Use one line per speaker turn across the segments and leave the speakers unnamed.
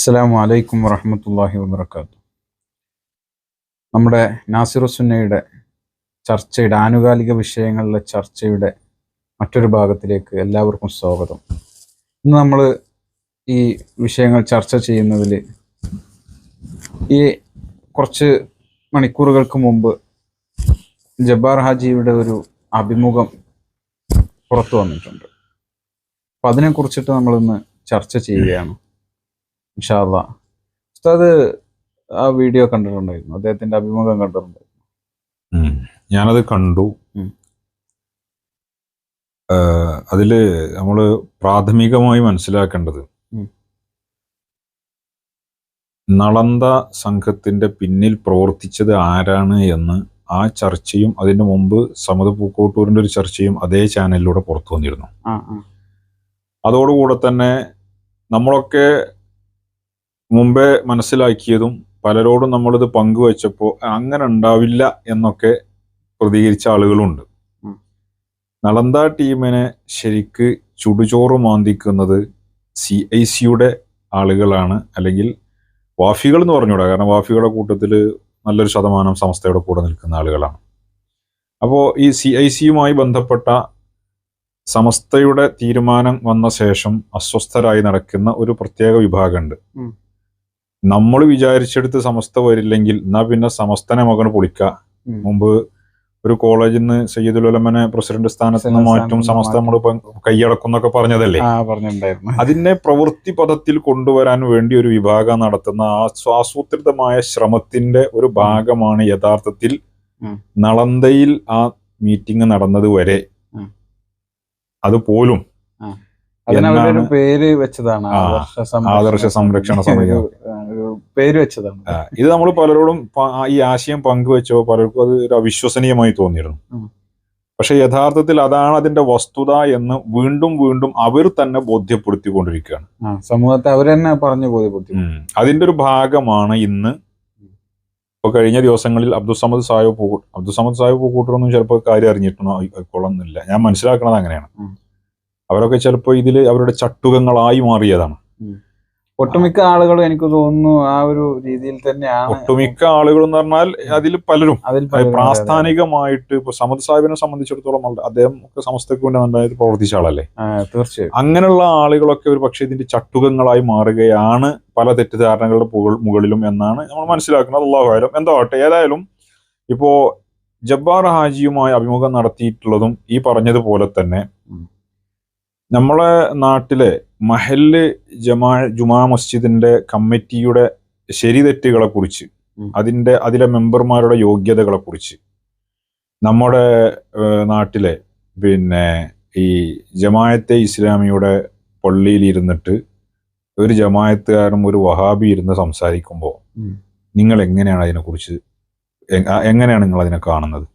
അസ്സാം വലൈക്കും വറഹമത്തല്ലാഹി വാത്തു നമ്മുടെ നാസിറുസുന്നയുടെ ചർച്ചയുടെ ആനുകാലിക വിഷയങ്ങളിലെ ചർച്ചയുടെ മറ്റൊരു ഭാഗത്തിലേക്ക് എല്ലാവർക്കും സ്വാഗതം. ഇന്ന് നമ്മൾ ഈ വിഷയങ്ങൾ ചർച്ച ചെയ്യുന്നതിൽ ഈ കുറച്ച് മണിക്കൂറുകൾക്ക് മുമ്പ് ജബ്ബാർ ഹാജിയുടെ ഒരു അഭിമുഖം പുറത്തു വന്നിട്ടുണ്ട്. അപ്പം അതിനെക്കുറിച്ചിട്ട് നമ്മളിന്ന് ചർച്ച ചെയ്യുകയാണ്. ഇൻഷാല്ല ഉസ്താദ് ആ വീഡിയോ കണ്ടിട്ടുണ്ടായിരുന്നു. അദ്ദേഹത്തിന്റെ അഭിമുഖം കണ്ടിട്ടുണ്ടായിരുന്നു.
ഞാനത് കണ്ടു. അതിൽ നമ്മൾ പ്രാഥമികമായി മനസ്സിലാക്കേണ്ടത് നളന്ത സംഘത്തിന്റെ പിന്നിൽ പ്രവർത്തിച്ചത് ആരാണ് എന്ന് ആ ചർച്ചയും അതിനു മുമ്പ് സമത പൂക്കോട്ടൂരിന്റെ ഒരു ചർച്ചയും അതേ ചാനലിലൂടെ പുറത്തു വന്നിരുന്നു. അതോടുകൂടെ തന്നെ നമ്മളൊക്കെ മുമ്പേ മനസ്സിലാക്കിയതും പലരോടും നമ്മളിത് പങ്കുവച്ചപ്പോൾ അങ്ങനെ ഉണ്ടാവില്ല എന്നൊക്കെ പ്രതികരിച്ച ആളുകളുണ്ട്. നളന്ത ടീമിനെ ശരിക്ക് ചുടുചോറ് മാന്തിക്കുന്നത് സി ഐ സിയുടെ ആളുകളാണ്. അല്ലെങ്കിൽ വാഫികൾ എന്ന് പറഞ്ഞുകൂടാ. കാരണം വാഫികളുടെ കൂട്ടത്തിൽ നല്ലൊരു ശതമാനം സംസ്ഥയുടെ കൂടെ നിൽക്കുന്ന ആളുകളാണ്. അപ്പോൾ ഈ സി ഐ സിയുമായി ബന്ധപ്പെട്ട സമസ്തയുടെ തീരുമാനം വന്ന ശേഷം അസ്വസ്ഥരായി നടക്കുന്ന ഒരു പ്രത്യേക വിഭാഗമുണ്ട്. നമ്മൾ വിചാരിച്ചെടുത്ത് സമസ്ത വരില്ലെങ്കിൽ എന്നാ പിന്നെ സമസ്തനെ മകന് പൊളിക്ക. മുമ്പ് ഒരു കോളേജിൽ നിന്ന് സയ്യിദുൽ ഉലമനെ പ്രസിഡന്റ് സ്ഥാനത്ത് നിന്ന് മാറ്റും സമസ്ത നമ്മൾ കൈയടക്കും എന്നൊക്കെ പറഞ്ഞതല്ലേ? അതിനെ പ്രവൃത്തി പദത്തിൽ കൊണ്ടുവരാൻ വേണ്ടി ഒരു വിഭാഗം നടത്തുന്ന ആ ആസൂത്രിതമായ ശ്രമത്തിന്റെ ഒരു ഭാഗമാണ് യഥാർത്ഥത്തിൽ. നളന്തയിൽ ആ മീറ്റിംഗ് നടന്നത് വരെ. എന്നാണ്
പേര് വെച്ചതാണ് ആദർശ
സംരക്ഷണ സമിതി.
പേര് വെച്ചതാണ്.
ഇത് നമ്മൾ പലരോടും ഈ ആശയം പങ്കുവെച്ചോ പലർക്കും അത് ഒരു അവിശ്വസനീയമായി തോന്നിയിരുന്നു. പക്ഷെ യഥാർത്ഥത്തിൽ അതാണ് അതിന്റെ വസ്തുത എന്ന് വീണ്ടും വീണ്ടും അവർ തന്നെ ബോധ്യപ്പെടുത്തിക്കൊണ്ടിരിക്കുകയാണ്.
സമൂഹത്തെ അവർ തന്നെ പറഞ്ഞു ബോധ്യപ്പെടുത്തി.
അതിന്റെ ഒരു ഭാഗമാണ് ഇന്ന് ഇപ്പൊ കഴിഞ്ഞ ദിവസങ്ങളിൽ അബ്ദുസമദ് സാഹിബ് പൂക്കൂട്ട് അബ്ദുസമദ് സാഹിബ് പൂക്കൂട്ടറൊന്നും ചിലപ്പോൾ കാര്യം അറിഞ്ഞിട്ടുണ്ടോ? കൊള്ളുന്നില്ല ഞാൻ മനസ്സിലാക്കണത് അങ്ങനെയാണ്. അവരൊക്കെ ചിലപ്പോൾ ഇതിൽ അവരുടെ ചട്ടുകങ്ങളായി മാറിയതാണ്.
ഒട്ടുമിക്ക ആളുകളും എനിക്ക് തോന്നുന്നു ആ ഒരു രീതിയിൽ തന്നെയാണ്.
ഒട്ടുമിക്ക ആളുകൾ എന്ന് പറഞ്ഞാൽ അതിൽ പലരും. പ്രാസ്ഥാനികമായിട്ട് ഇപ്പൊ സമദ് സാഹിബിനെ സംബന്ധിച്ചിടത്തോളം അദ്ദേഹം ഒക്കെ സമസ്തക്ക് വേണ്ടി നന്നായിട്ട് പ്രവർത്തിച്ച ആളല്ലേ?
തീർച്ചയായും
അങ്ങനെയുള്ള ആളുകളൊക്കെ ഒരു പക്ഷേ ഇതിന്റെ ചട്ടുകങ്ങളായി മാറുകയാണ് പല തെറ്റിദ്ധാരണകളുടെ മുകളിലും എന്നാണ് നമ്മൾ മനസ്സിലാക്കുന്നത്. അള്ളാഹുലും എന്തോ ആട്ടെ ഏതായാലും ഇപ്പോ ജബ്ബാർ ഹാജിയുമായി അഭിമുഖം നടത്തിയിട്ടുള്ളതും ഈ പറഞ്ഞതുപോലെ തന്നെ. നമ്മളെ നാട്ടിലെ മഹല്ല് ജമാ ജുമാ മസ്ജിദിന്റെ കമ്മിറ്റിയുടെ ശരി തെറ്റുകളെ കുറിച്ച് അതിന്റെ അതിലെ മെമ്പർമാരുടെ യോഗ്യതകളെ കുറിച്ച് നമ്മുടെ നാട്ടിലെ പിന്നെ ഈ ജമായത്തെ ഇസ്ലാമിയുടെ പള്ളിയിൽ ഇരുന്നിട്ട് ഒരു ജമായത്തുകാരും ഒരു വഹാബി ഇരുന്ന് സംസാരിക്കുമ്പോൾ നിങ്ങൾ എങ്ങനെയാണ് അതിനെക്കുറിച്ച് കുറിച്ച് എങ്ങനെയാണ് നിങ്ങൾ അതിനെ കാണുന്നത്?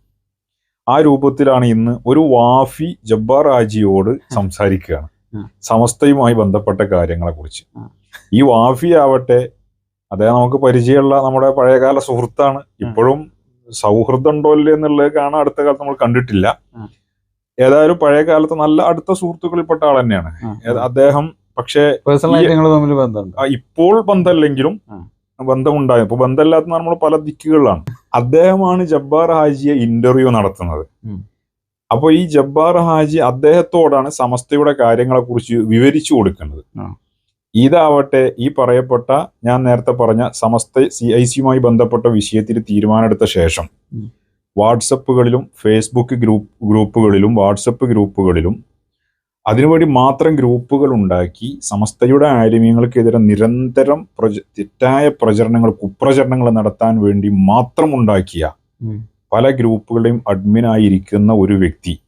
ആ രൂപത്തിലാണ് ഇന്ന് ഒരു വാഫി ജബ്ബാർ ഹാജിയോട് സംസാരിക്കുകയാണ്. സമസ്തയുമായി ബന്ധപ്പെട്ട കാര്യങ്ങളെ കുറിച്ച് ഈ വാഫി ആവട്ടെ അദ്ദേഹം നമുക്ക് പരിചയമുള്ള നമ്മുടെ പഴയകാല സുഹൃത്താണ്. ഇപ്പോഴും സൗഹൃദം ഉണ്ടോ ഇല്ലേ എന്നുള്ളത് കാണാൻ അടുത്ത കാലത്ത് നമ്മൾ കണ്ടിട്ടില്ല. ഏതായാലും പഴയ കാലത്ത് നല്ല അടുത്ത സുഹൃത്തുക്കളിൽപ്പെട്ട ആൾ തന്നെയാണ്. അദ്ദേഹം പക്ഷേ ഇപ്പോൾ ബന്ധമല്ലെങ്കിലും. ബന്ധമുണ്ടായി ഇപ്പൊ ബന്ധമില്ലാത്ത നമ്മൾ പല ദിക്കുകളിലാണ്. അദ്ദേഹമാണ് ജബ്ബാർ ഹാജിയെ ഇന്റർവ്യൂ നടത്തുന്നത്.
ഉം.
അപ്പൊ ഈ ജബ്ബാർ ഹാജി അദ്ദേഹത്തോടാണ് സമസ്തയുടെ കാര്യങ്ങളെ കുറിച്ച് വിവരിച്ചു കൊടുക്കുന്നത് ഇതാവട്ടെ ഈ പറയപ്പെട്ട ഞാൻ നേരത്തെ പറഞ്ഞ സമസ്ത സി ഐ സിയുമായി ബന്ധപ്പെട്ട വിഷയത്തിൽ തീരുമാനമെടുത്ത ശേഷം. വാട്സപ്പുകളിലും ഫേസ്ബുക്ക് ഗ്രൂപ്പ് ഗ്രൂപ്പുകളിലും വാട്സപ്പ് ഗ്രൂപ്പുകളിലും അതിനുവേണ്ടി മാത്രം ഗ്രൂപ്പുകൾ ഉണ്ടാക്കി സമസ്തയുടെ ആലിമ്യങ്ങൾക്കെതിരെ നിരന്തരം പ്രച തെറ്റായ പ്രചരണങ്ങൾ കുപ്രചരണങ്ങൾ നടത്താൻ വേണ്ടി മാത്രം ഉണ്ടാക്കിയ. പല ഗ്രൂപ്പുകളുടെയും അഡ്മിനായിരിക്കുന്ന ഒരു വ്യക്തി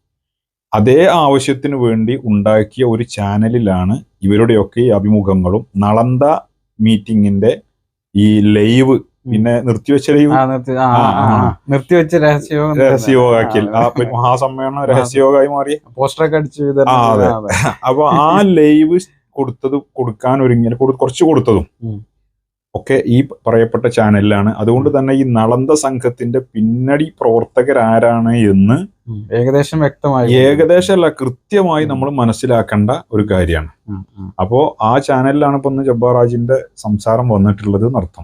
അതേ ആവശ്യത്തിന് വേണ്ടി ഉണ്ടാക്കിയ ഒരു ചാനലിലാണ് ഇവരുടെയൊക്കെ ഈ അഭിമുഖങ്ങളും. നളന്ത മീറ്റിംഗിന്റെ ഈ ലൈവ് പിന്നെ നിർത്തിവെച്ച ലൈവ്.
നിർത്തിവെച്ച രഹസ്യയോഗം
രഹസ്യയോഗാക്കിൽ ആ മഹാസമ്മേളനം രഹസ്യയോഗമായി മാറി.
പോസ്റ്ററൊക്കെ അടിച്ചു.
അപ്പൊ ആ ലൈവ് കൊടുത്തത് കൊടുക്കാൻ ഒരുങ്ങിയ കൊടു- കുറച്ച് കൊടുത്തതും. ഒക്കെ ഈ പറയപ്പെട്ട ചാനലിലാണ്. അതുകൊണ്ട് തന്നെ ഈ നളന്ത സംഘത്തിന്റെ പിന്നണി പ്രവർത്തകരാരാണ് എന്ന്
ഏകദേശം വ്യക്തമായി
ഏകദേശം അല്ല കൃത്യമായി നമ്മൾ മനസ്സിലാക്കേണ്ട ഒരു കാര്യമാണ്. അപ്പോൾ ആ ചാനലിലാണ് ഇപ്പൊ ജബ്ബാറാജിന്റെ സംസാരം വന്നിട്ടുള്ളത് എന്നർത്ഥം.